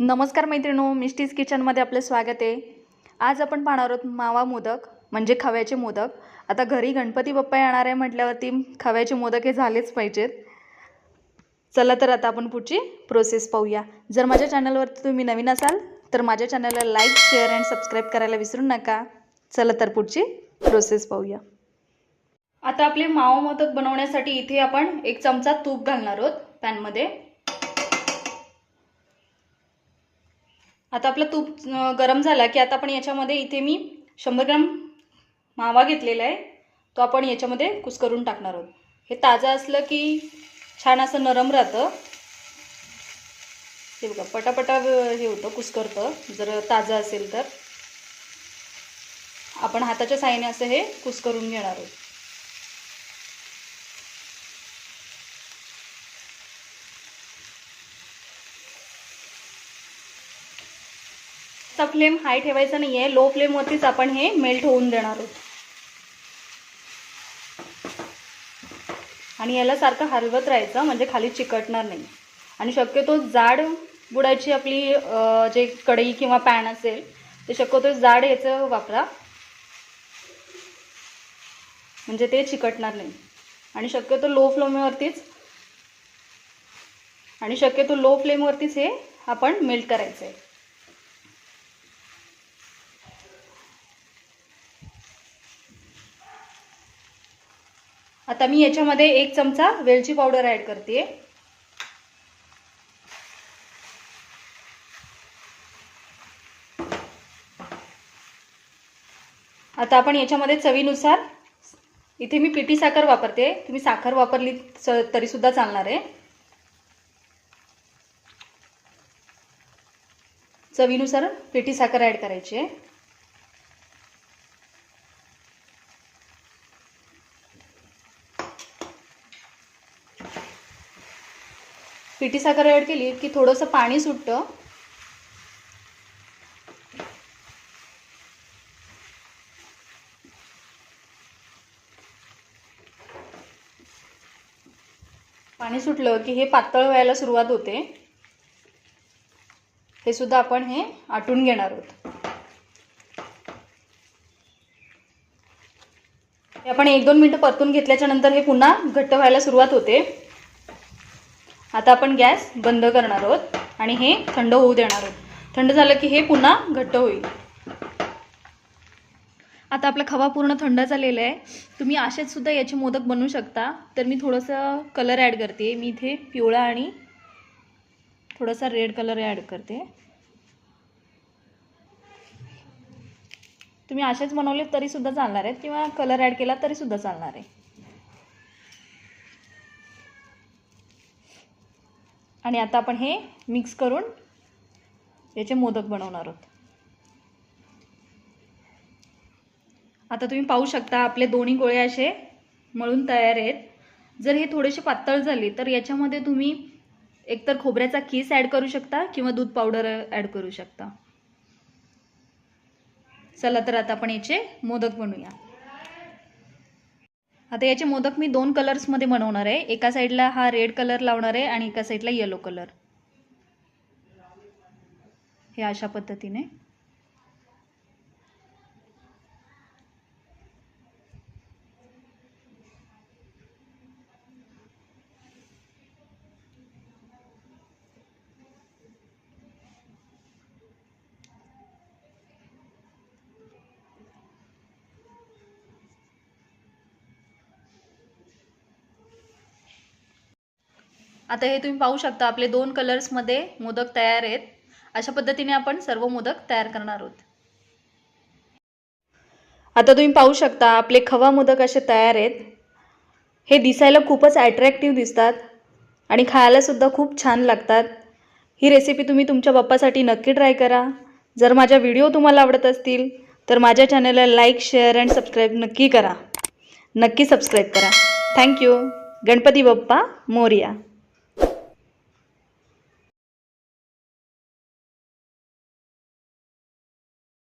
नमस्कार मैत्रिणो मिस्टीज किचनमध्ये आपलं स्वागत आहे. आज आपण पाहणार आहोत मावा मोदक म्हणजे खव्याचे मोदक. आता घरी गणपती बाप्पा येणार आहे म्हटल्यावरती खव्याचे मोदक हे झालेच पाहिजेत. चला तर आता आपण पुढची प्रोसेस पाहूया. जर माझ्या चॅनलवरती तुम्ही नवीन असाल तर माझ्या चॅनलला लाईक शेअर अँड सबस्क्राईब करायला विसरू नका. चला तर पुढची प्रोसेस पाहूया. आता आपले मावा मोदक बनवण्यासाठी इथे आपण एक चमचा तूप घालणार आहोत पॅनमध्ये. आता आपलं तूप गरम झाला की आता आपण याच्यामध्ये इथे मी शंभर ग्राम मावा घेतलेला आहे. तो आपण याच्यामध्ये कुस्करून टाकणार आहोत. हे ताजं असलं की छान असं नरम राहतं. हे बघा पटापटा हे होतं कुस्करतं जर ताजं असेल तर. आपण हाताच्या साहाय्याने असं हे कुस्करून घेणार आहोत. जास्त फ्लेम हाय ठेवायचा नाही आहे लो फ्लेमवरतीच आपण हे मेल्ट होऊन देणार आहोत. आणि याला सारखं हलवत राहायचं म्हणजे खाली चिकटणार नाही. आणि शक्यतो जाड बुडाची आपली जे कढई किंवा पॅन असेल ते शक्यतो जाड याचं वापरा. म्हणजे ते चिकटणार नाही. आणि शक्यतो लो फ्लेमवरतीच आणि शक्यतो लो फ्लेमवरतीच हे आपण मेल्ट करायचं आहे आता मी याच्यामध्ये एक चमचा वेलची पावडर ॲड करते. आता आपण याच्यामध्ये चवीनुसार इथे मी पिठी साखर वापरते. तुम्ही साखर वापरली स- तरीसुद्धा चालणार आहे. चवीनुसार पिठी साखर ॲड करायची आहे. पिठी साखर ॲड केली की थोडंसं पाणी सुटतं. पाणी सुटलं की हे पातळ व्हायला सुरुवात होते. हे सुद्धा आपण हे आटून घेणार आहोत. हे आपण एक दोन मिनटं परतून घेतल्याच्या नंतर हे पुन्हा घट्ट व्हायला सुरुवात होते. आता आपण गॅस बंद करणार आहोत आणि हे थंड होऊ देणार आहोत. थंड झालं की हे पुन्हा घट्ट होईल. आता आपला खवा पूर्ण थंड झालेला आहे. तुम्ही असेच सुद्धा याचे मोदक बनवू शकता. तर मी थोडंसं कलर ॲड करते. मी इथे पिवळा आणि थोडासा रेड कलर ॲड करते. तुम्ही असेच बनवले तरीसुद्धा चालणार आहेत किंवा कलर ॲड केला तरीसुद्धा चालणार आहे. आणि आता आपण हे मिक्स करून याचे मोदक बनवणार आहोत. आता तुम्ही पाहू शकता आपले दोन्ही गोळे असे मळून तयार आहेत. जर हे थोडेसे पातळ झाले तर याच्यामध्ये तुम्ही एकतर खोबऱ्याचा किस ॲड करू शकता किंवा दूध पावडर ॲड करू शकता. चला तर आता आपण याचे मोदक बनवूया. आता याचे मोदक मी दोन कलर्समध्ये बनवणार आहे. एका साईडला हा रेड कलर लावणार आहे आणि एका साईडला येलो कलर हे अशा पद्धतीने. आता हे तुम्ही पाहू शकता आपले दोन कलर्समध्ये मोदक तयार आहेत. अशा पद्धतीने आपण सर्व मोदक तयार करणार आहोत. आता तुम्ही पाहू शकता आपले खवा मोदक असे तयार आहेत. हे दिसायला खूपच ॲट्रॅक्टिव्ह दिसतात आणि खायलासुद्धा खूप छान लागतात. ही रेसिपी तुम्ही तुमच्या बाप्पासाठी नक्की ट्राय करा. जर माझ्या व्हिडिओ तुम्हाला आवडत असतील तर माझ्या चॅनलला लाईक शेअर अँड सबस्क्राईब नक्की करा. नक्की सबस्क्राईब करा. Thank you Ganpati Bappa Morya.